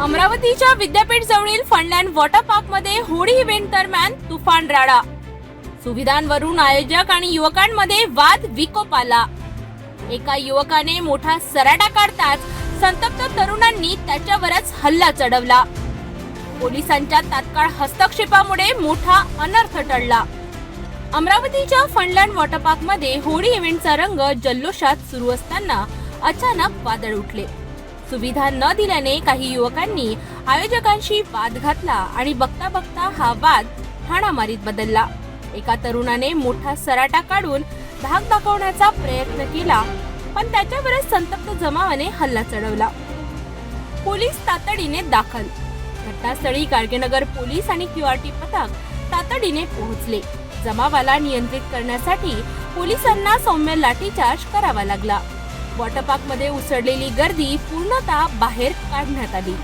अमरावतीच्या विद्यापीठ जवळील फनलँड वॉटर पार्कमध्ये होळी इव्हेंट दरम्यान तुफान राडा. सुविधांवरून आयोजक आणि युवकांमध्ये वाद विकोप आला एका युवकाने मोठा सराटा काढताच संतप्त तरुणांनी त्याच्यावरच हल्ला चढवला. पोलिसांच्या तात्काळ हस्तक्षेपामुळे मोठा अनर्थ टळला. अमरावतीच्या फनलँड वॉटर पार्कमध्ये होळी इव्हेंटचा रंग जल्लोषात सुरू असताना अचानक वादळ उठले. सुविधा न दिल्याने काही युवकांनी आयोजकांशी वाद घातला आणि बघता बघता हा वाद हाणामारीत बदलला. एका तरुणाने मोठा सराटा काढून धाक दाखवण्याचा प्रयत्न केला पण त्याच्यावरच संतप्त जमावाने हल्ला चढवला. पोलीस तातडीने दाखल. घटनास्थळी गाडगेनगर पोलीस आणि क्यूआरटी पथक तातडीने पोहोचले. जमावाला नियंत्रित करण्यासाठी पोलिसांना सौम्य लाठीचार्ज करावा लागला. वॉटर पार्कमध्ये उसळलेली गर्दी पूर्णतः बाहेर काढण्यात आली.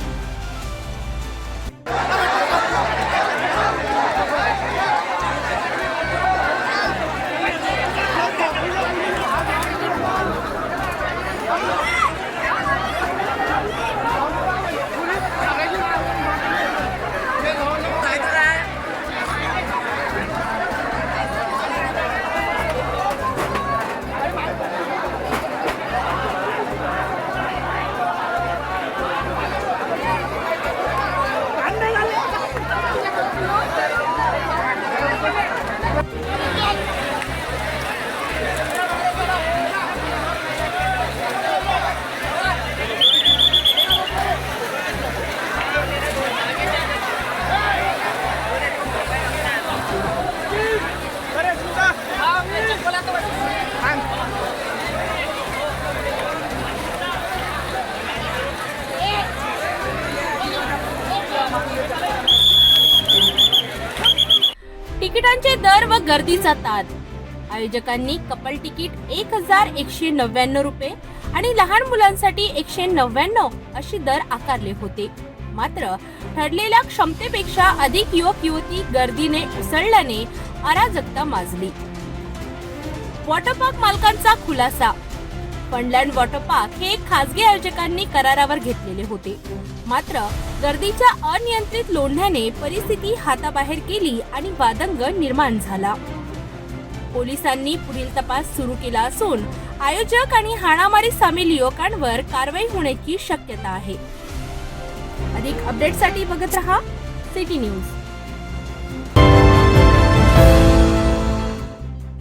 तिकिटांचे दर व गर्दीचा जातात. आयोजकांनी कपल तिकीट एक हजार एकशे नव्याण्णव रुपये आणि लहान मुलांसाठी एकशे नव्याण्णव अशी दर आकारले होते. मात्र ठरलेल्या क्षमतेपेक्षा अधिक युवक युवती गर्दीने उसळल्याने अराजकता माजली. वॉटर पार्क मालकांचा खुलासा. फंडलँड वॉटर पार्क हे खासगी आयोजकांनी करारावर घेतलेले होते. मात्र गर्दीच्या अनियंत्रित लोंढ्याने परिस्थिती हाताबाहेर केली आणि वादंग निर्माण झाला. पोलिसांनी पुढील तपास सुरू केला असून आयोजक आणि हाणामारी सामील युवकांवर कारवाई होण्याची शक्यता आहे. अधिक अपडेटसाठी बघत रहा सिटी न्यूज.